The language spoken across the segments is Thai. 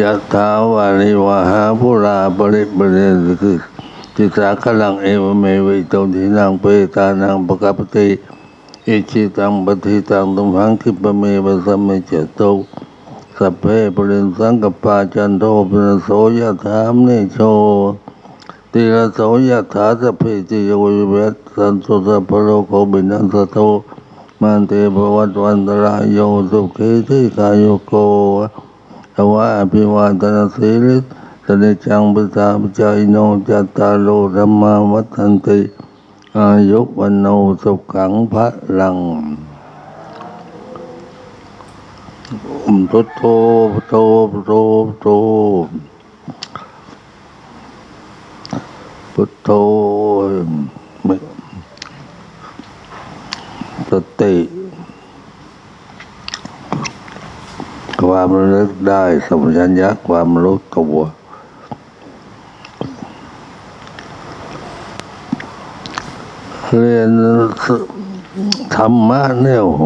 ยะถาวาริวหาปุราปริปเรนติจิตสาขลังเอวเมวิโตทินังเปตานังปกปติอิจิตังปฏิตังตุมหังคิปเมวะสัมเมจโตสัพเพปริสังกปาจันโทปนโสยะถามเนโชติระโสยะถาสัพเพติโยวิเวสสันตุสัพพโลกโคบินัสสโตมันเตภวัตวันตรายโยสุขีติกายโยโก ภวะอภิวาทนาสีลิสเนจังปตาปจายโนจัตตาโลธรรมาวัฏันติ อายุวันโนสุขังพระลังอุมพุทโธพุทโธพุทโธพุทโธพุทโธไม่สติ ความระลึกได้สมชัญญะความรู้ตัวเรียนธรรมะเนี่ยโอ้โห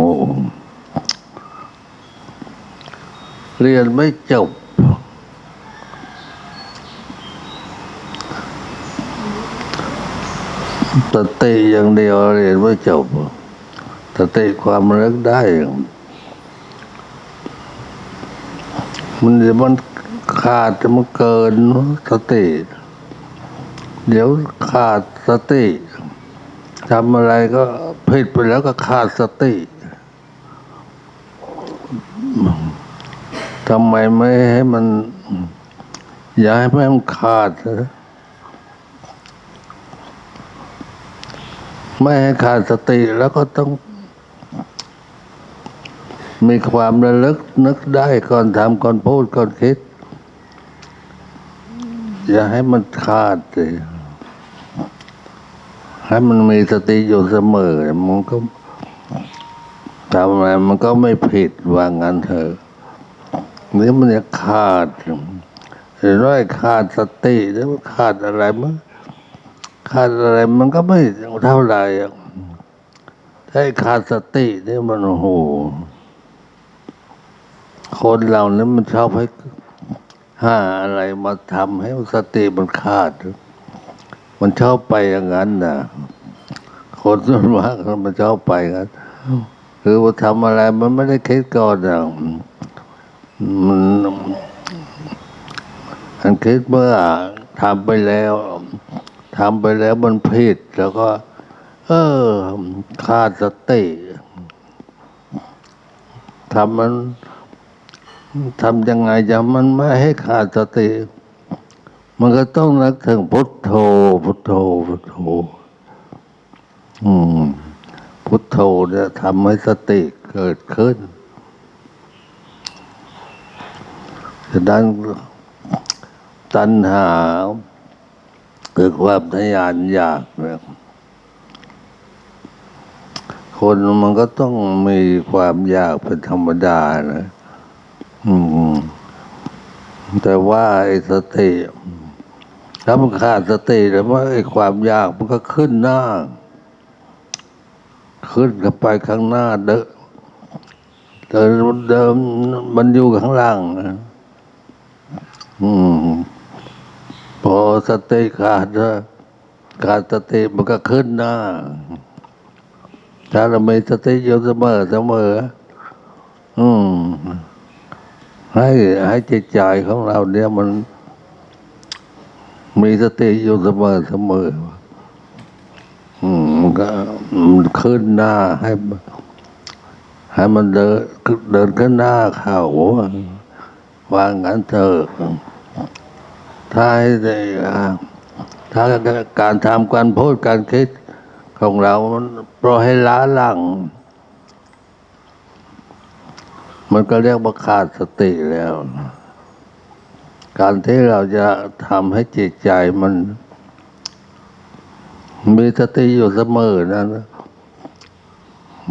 เรียนไม่จบ สติอย่างเดียวเรียนไม่จบ สติความระลึกได้ มันเดี๋ยวมันขาดจะมันเกินสติ เดี๋ยวขาดสติทำอะไรก็ผิดไปแล้วก็ขาดสติทำไมไม่ให้มัน อย่าให้มันขาดนะไม่ให้ขาดสติแล้วก็ต้อง มีความระลึกนึกได้ก่อนทำก่อนพูดก่อนคิด อย่าให้มันขาดสิให้มันมีสติอยู่เสมอ มันก็ทำอะไรมันก็ไม่ผิดว่างั้นเถอะนี่มันจะขาดเห็นว่าขาดสติแล้วมันขาดอะไรมั้งขาดอะไรมันก็ไม่เท่าไหร่ถ้าขาดสตินี่มันโอ้โห คนเราเนี่ยมันชอบให้หาอะไรมาทำให้สติมันขาด มันชอบไปอย่างนั้นนะคนส่วนมากมันชอบไปงั้นคือว่าทำอะไรมันไม่ได้คิดก่อนอะมันมันคิดเมื่อทำไปแล้วทำไปแล้วมันผิดแล้วก็ เออขาดสติทำมัน ทำยังไงจะมันไม่ให้ขาดสติ มันก็ต้องนึกถึงพุทโธ พุทโธ พุทโธ อืม พุทโธเนี่ยทำให้สติเกิดขึ้นฉะนั้นตัณหาคือความทะยานอยากเนี่ยคนมันก็ต้องมีความอยากเป็นธรรมดานะ แต่ว่าไอ้สติถ้ามันขาดสติแล้วว่าไอ้ความยากมันก็ขึ้นหน้า ขึ้นกับไปข้างหน้าเดิมเดิมเดิมมันอยู่ข้างล่างอืมพอสติขาดนะขาดสติมันก็ขึ้นหน้า ถ้าเราไมีสติอยู่เสมอเสมอ อืม ให้ให้ใจใจของเราเนี่ยมันมีสติอยู่เสมอเสมออืมก็ขึ้นหน้าให้ให้มันเดินเดินขึ้นหน้าเขาวางั้นเถอะถ้าให้ถ้าการทำการพูดการคิดของเรามันปล่อยให้ล้าหลัง มันก็เรียกว่าขาดสติแล้ว การที่เราจะทำให้จิตใจมัน มีสติอยู่เสมอนั้น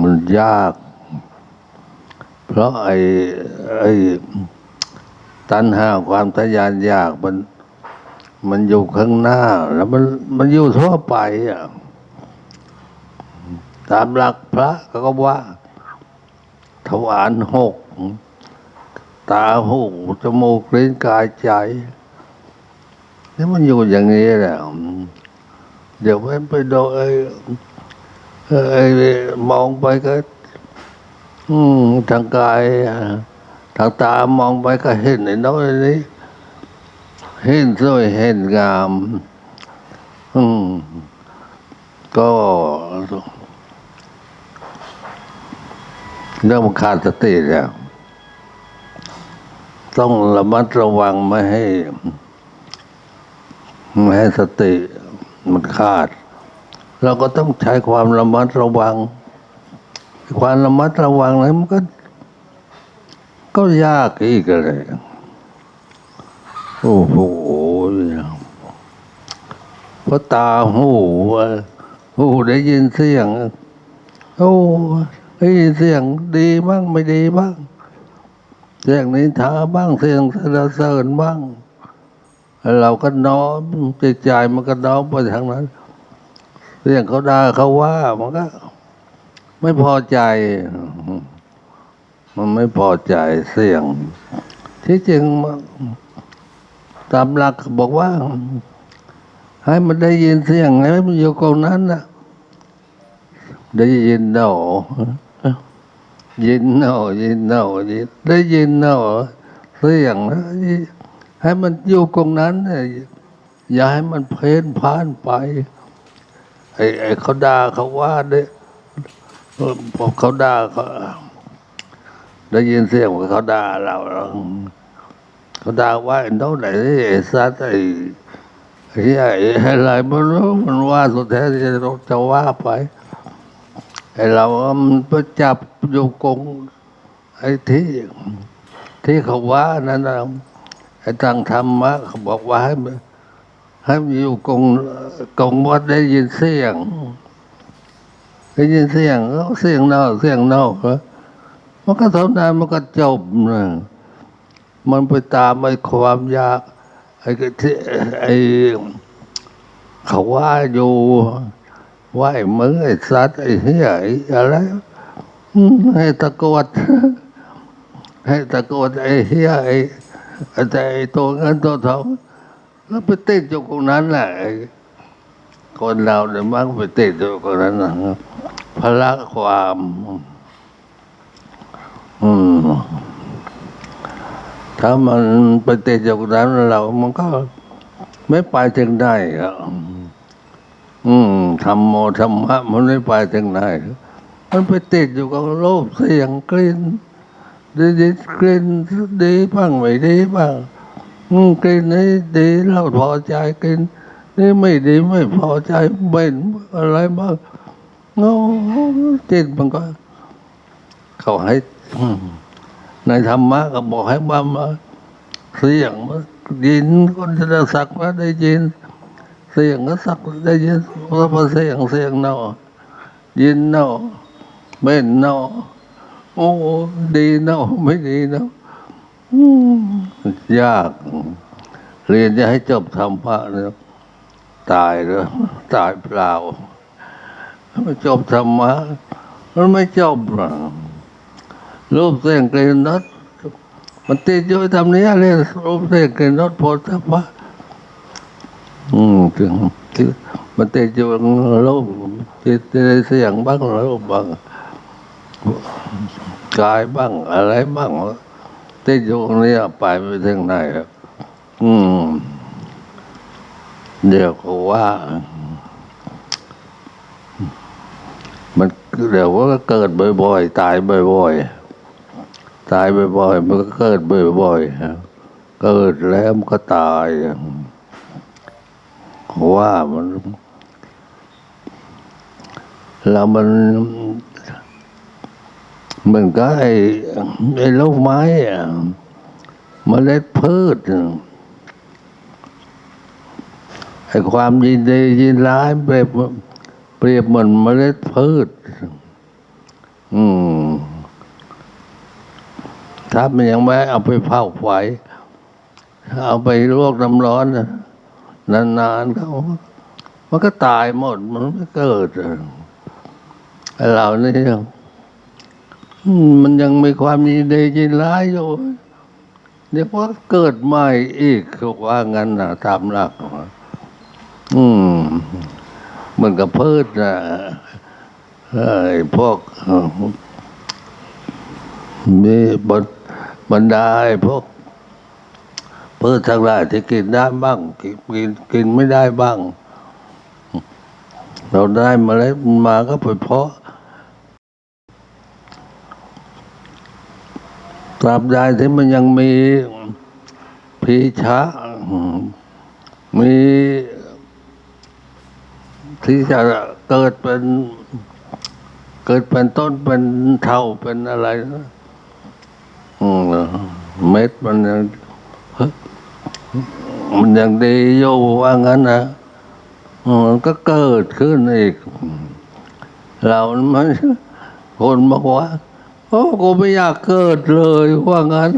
มันยาก เพราะไอ้ไอ้ตัณหาความทะยานอยากมัน มันอยู่ข้างหน้า แล้วมันมันอยู่ทั่วไปอะตามหลักพระก็ว่าทวารหก ตาหูจมูกลิ้นกายใจนี่มันอยู่อย่างนี้แหละเดี๋ยวมันไปโดนไอ้ไอ้มองไปก็ อืมทางกายทางตามองไปก็เห็นไอ้น้อยนี้เห็นสวยเห็นงาม อืมก็เริ่มขาดสติแล้ว ต้องระมัดระวังไม่ให้ ไม่ให้สติมันขาด เราก็ต้องใช้ความระมัดระวัง ความระมัดระวังนั้นมันก็ ก็ยากอีกเลยโอ้โหเพราะตาหูอะหูได้ยินเสียง โอ้ได้ยินเสียงดีบ้างไม่ดีบ้าง สียงนินทาบ้างเสียงสรรเสริญบ้าง เราก็น้อมจิตใจมันก็น้อมไปทางนั้น เสียงเขาด่าเขาว่ามันก็ ไม่พอใจ มันไม่พอใจเสียง ที่จริงตามหลักบอกว่า ให้มันได้ยินเสียงให้มันอยู่ตรงนั้นนะได้ยินเนาะ ยินเนายินเนายินได้ยินเนาเสียงนะให้มันอยู่ตรงนั้นน่ะอย่าให้มันเพ้นพ่านไปไอ้ไอ้เขาด่าเขาว่าเนี่ยเออพอเขาด่าเขาได้ยินเสียงว่าเขาด่าเราเขาด่าว่าไอ้โน้นไหนไอ้สัตว์ไอ้ไอ้อะไรไม่รู้มันว่าสุดแท้จะจะว่าไป ไอ้เรามันไปจับอยู่กงไอ้ที่ที่เขาว่านั่นนะไอ้ทางธรรมะเขาบอกว่าให้ให้อยู่กงกงวัดได้ยินเสียงได้ยินเสียงเอ้าเสียงนอกเสียงนอกเหรอมันก็เท่านั้นมันก็จบนะมันไปตามไอ้ความอยากไอ้ที่ไอ้เขาว่าอยู่ ว่าไอ้มึงไอ้สัตว์ไอ้เหี้ยไอ้อะไรให้ตะโกดให้ตะโกดไอ้เหี้ยไอ้แต่ไอ้ตัวเงินตัวทองแล้วไปติดอยู่ตรงนั้นแหละคนเราเนี่ยมักไปติดอยู่ตรงนั้นนะพละความ อืมถ้ามันไปติดอยู่ตรงนั้นเรา มันก็ไม่ไปถึงไหนอะ อืมธรรมโมธรรมะมันไม่ไปถึงไหน มันไปติดอยู่กับโลภเสียงกลิ่นดีดีกลิ่นดีบ้างไม่ดีบ้างอืมกลิ่นนี้ดีเราพอใจกลิ่นนี่ไม่ดีไม่พอใจเบ็นอะไรบ้างโอ้จิตมันก็ เขาให้ในธรรมะก็บอกให้ว่ามาเสียงมายินคนจะสักว่าได้ยิน สียงก็สักได้ยินเพราะว่าเสียงเสียงเนาะยินเนาะเป็นเนาะโอ้ดีเนาะไม่ดีเนาะอืมยาก เรียนจะให้จบธรรมะเนี่ยตายเลยตายเปล่าไม่จบธรรมะมันไม่จบหรอกรูปเสียงกลิ่นรสมันติดอยู่ทำนี้เรียนรูปเสียงกลิ่นรสโผฏฐัพพะ อืมถึงถึงมันติดอยู่รูปติดในเสียงบ้างรูปบ้างกายบ้าง อะไรบ้างติดอยู่ตรงนี้ไปไม่ถึงไหนอืม เดี๋ยวก็ว่า มันเดี๋ยวก็เกิดบ่อยๆตายบ่อยๆตายบ่อยๆมันก็เกิดบ่อยๆเกิดแล้วมันก็ตาย ว่ามันแล้วมันเหมือนกับไอ้ไอ้ลูกไม้อะเมล็ดพืชไอ้ความยินดียินร้ายเปรียบเปรียบเหมือนเมล็ดพืช อืม ถ้ามันยังไม่เอาไปเผาไฟเอาไปลวกน้ำร้อนนะ นานๆเขามันก็ตายหมด มันไม่เกิดอะไอ้เหล่านี้อืมมันยังมีความยินดียินร้ายอยู่เดี๋ยวว่าเกิดใหม่อีกเขาว่างั้นนะตามหลักอืมเหมือนกับพืชนะไอ้พวกมีบรรบรรดาไอ้พวก พืชทั้งหลายที่กินได้บ้างกินกินกินไม่ได้บ้าง เราได้มาแล้วมาก็ไปเพาะตราบใดที่มันยังมีพีชะมีที่จะเกิดเป็นเกิดเป็นต้นเป็นเท่าเป็นอะไรนะอืมเม็ดมันยัง มันยังดีอยู่ว่างั้นนะมันก็เกิดขึ้นอีก เรามันคนบอกว่าโอ้กูไม่อยากเกิดเลยว่างั้น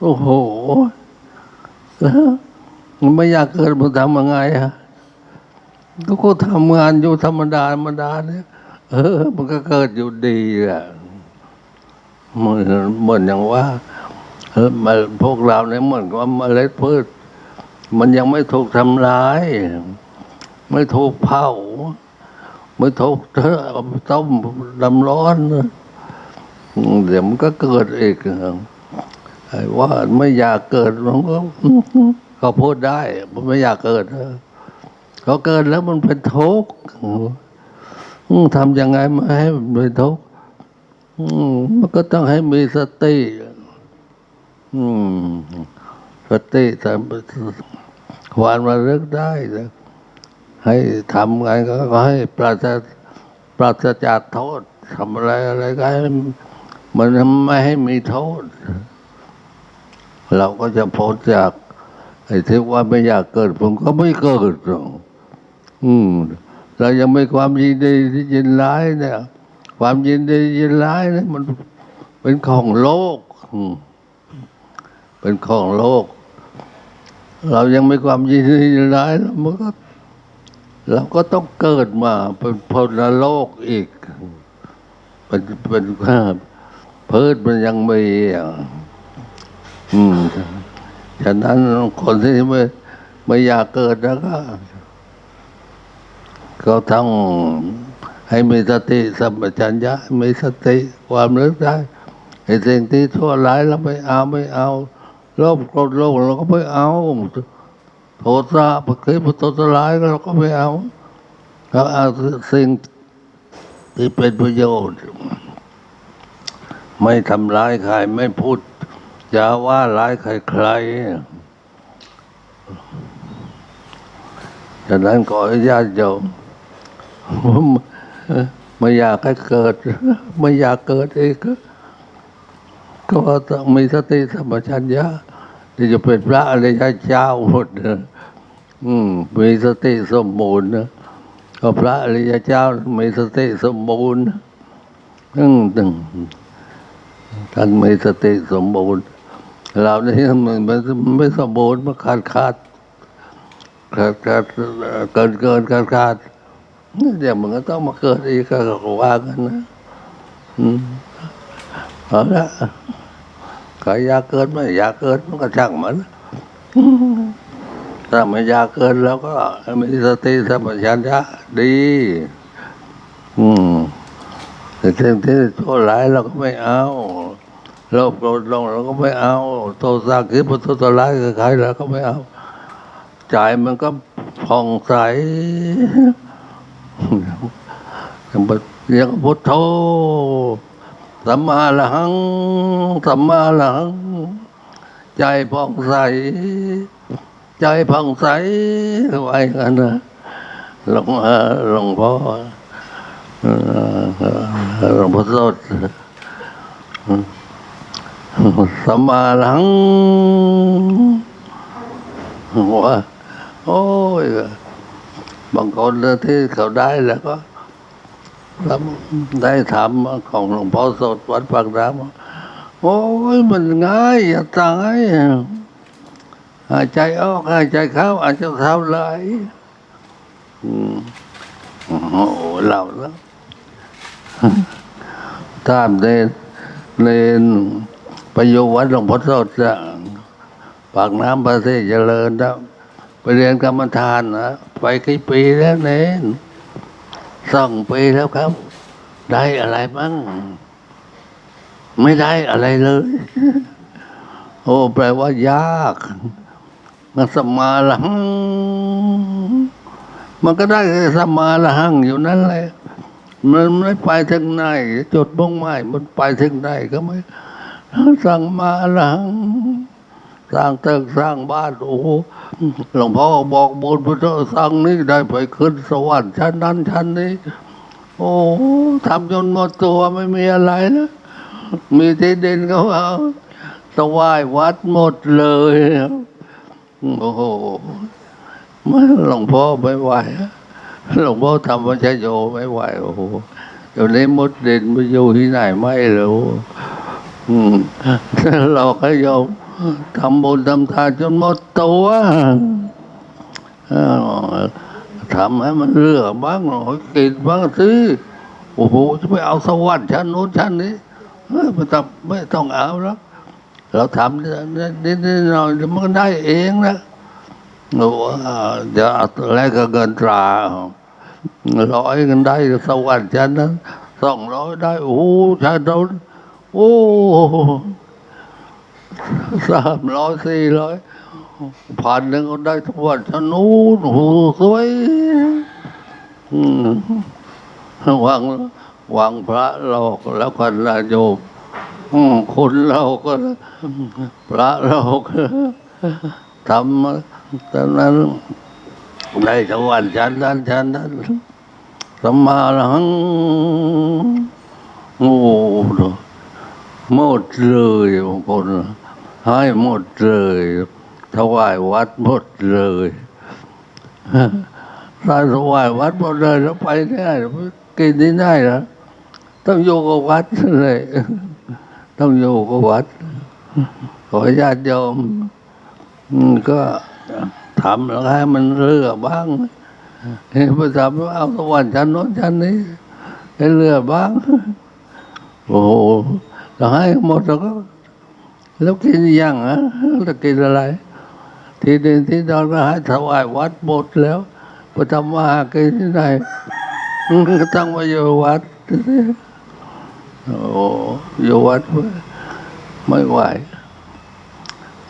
โอ้โหไม่อยากเกิดมันทำยังไงอะก็ทำงานอยู่ธรรมดาธรรมดาเนี่ยเออ มันก็เกิดอยู่ดีอะเหมือนเหมือนอย่างว่า พวกเราเนี่ยเหมือนกับว่าเมล็ดพืช มันยังไม่ถูกทำลาย ไม่ถูกเผา ไม่ถูกต้มน้ำร้อน เดี๋ยวมันก็เกิดอีกว่าไม่อยากเกิดมันก็ก็พูดได้มันไม่อยากเกิดเออเขาเกิดแล้วมันเป็นทุกข์ทำยังไงม่ให้มันเป็นทุกข์มันก็ต้องให้มีสติ สติแต่ความระลึกได้นะให้ทำอะไงก็ให้ปราศปราศจากโทษทำอะไรอะไรก็ให้มันไม่ให้มีโทษ เราก็จะพ้นจากไอ้ที่ว่าไม่อยากเกิดผมก็ไม่เกิดหรอกอืมเรายังไม่ความยินดีที่ยินร้ายเนี่ย ความยินดียินร้ายเนี่ยมันเป็นของโลก อืม เป็นของโลก เรายังไม่ความยินดียินร้ายแล้วมันก็เราก็ต้องเกิดมาเป็นพลโลกอีก เป็นเป็นเพิดมันยังมีอะอืมฉะนั้นคนที่ไม่ไม่อยากเกิดแล้วก็ก็ต้องให้มีสติสัมปชัญญะมีสติความรึกได้ไอ้สิ่งที่ชั่วร้ายเราไม่เอาไม่เอา โลภโกรธโลภเราก็ไม่เอา โทสะปคิดโทสะร้ายเราก็ไม่เอาเราเอาสิ่งที่เป็นประโยชน์ ไม่ทำร้ายใครไม่พูดอย่าว่าร้ายใครใครฉะนั้นขอให้ญาติโยมผมไม่อยากให้เกิด ไม่อยากเกิดอีกก็ต้องมีสติสัมปชัญญะ ที่จะเป็นพระอริยเจ้าหมดนะอืมมีสติสมบูรณ์นะก็พระอริยเจ้ามีสติสมบูรณ์อืมตึงท่านมีสติสมบูรณ์ เราเนี่ยมันมันไม่สมบูรณ์มันขาดขาดขาดขาดเกินเกินขาดขาดเดี๋ยวมันก็ต้องมาเกิดอีกก็ว่ากันนะอืมเอาละ รอยากเกิดไม่อยากเกิดมันก็ช่างมันถ้าไม่อยากเกิดแล้วก็มีสติสัมปชัญญะดี อืมแต่สิ่งที่ชั่วร้ายเราก็ไม่เอาโลภโกรธหลงเราก็ไม่เอาโทสะคิดพุทธร้ายกับใครเราก็ไม่เอาใจมันก็ผ่องใสยังบยังพุทโธ สัมมาลังสัมมาลัง ใจผ่องใส ใจผ่องใสไว้กันนะหลวงหลวงพ่อหลวงพ่อสดสัมมาละหังว่าโอ้ยบางคนที่เขาได้แล้วก็ แล้วได้ถามของหลวงพ่อสดวัดปากน้ำโอ้ยมันง่ายอย่าตายหายใจออกหายใจเข้าอาจจะเท่าไรอืมโอ้โหเราแล้วตามเดนเลนปอยู่วัดหลวงพ่อสดอะปากน้ำประเทศเจริญแล้วไปเรียนกรรมฐานนะไปกี่ปีแล้วเน้น สองปีแล้วครับ ได้อะไรบ้างไม่ได้อะไรเลย โอ้ แปลว่ายากมันสมาละหังมันก็ได้สมาละหังอยู่นั่นแหละมันไม่ไปถึงไหนจุดมุ่งหมายมันไปถึงไหนก็ไม่สั่งมาละหัง สร้างตึกสร้างบ้านโอ้โหหลวงพ่อบอกบุญพุทธสั่งนี้ได้ไปขึ้นสวรรค์ชั้นนั้นชั้นนี้ โอ้ทำจนหมดตัวไม่มีอะไรนะมีที่ดินก็เอาสวายวัดหมดเลยโอ้โหไม่หลวงพ่อไม่ไหวอะหลวงพ่อทำวัชโยไม่ไหวโอ้โหเดี๋ยวนี้มดเด่นไปอยู่ที่ไหนไม่รู้อืมเราก็ยอม ทำบุญทำทานจนหมดตัวทำให้มันเหลือบ้างหน่อยกินบ้างสิโอ้โหจะไปเอาสวรรค์ชั้นโน้นชั้นนี้ไม่ต้องไม่ต้องเอาแล้วเราทำนิดๆหน่อยๆเดี๋ยวมันก็ได้เองนะโอ้เดี๋ยวแลกกับเงินตราร้อยกันได้สวรรค์ชั้นนั้นสองร้อยได้โอ้โหชั้นโน้นโอ้ สามร้อยสี่ร้อยพันหนึ่งก็ได้สวรรค์ชั้นนู้นโอ้โหสวยหวังหวังพระหลอกแล้วกันนะโยมคนเราก็พระเราก็ทำตอนนั้นได้สวรรค์ชั้นนั้นชั้นนั้นสมมาหลังโอ้โหหมดเลยบางคน ให้หมดเลยถวายวัดหมดเลยถ้าถวายวัดหมดเลยแล้วไปได้กินที่ได้เหรอต้องอยู่กับวัดเลยต้องอยู่กับวัด ขอญาติโยมอืมก็ทำแล้วให้มันเลือกบ้างเห็นพระธรรมเอาสวรรค์ชั้นโน้นชั้นนี้ให้เลือกบ้างโอ้โหเราให้หมดแล้วก็ แล้วกินยังอะแล้วกินอะไร ที่ดินที่ดอนก็ให้ถวายวัดหมดแล้วพระธมว่ากินที่ไหนก็ตั้งมาอยู่วัดโอ้อยู่วัดไม่ไหว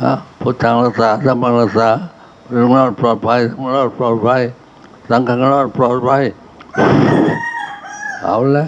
อะพุทธังรักษาธรรมังรักษาเรื่องรอดปลอดภัยทั้งรอดปลอดภัยสังฆังรอดปลอดภัยเอาละ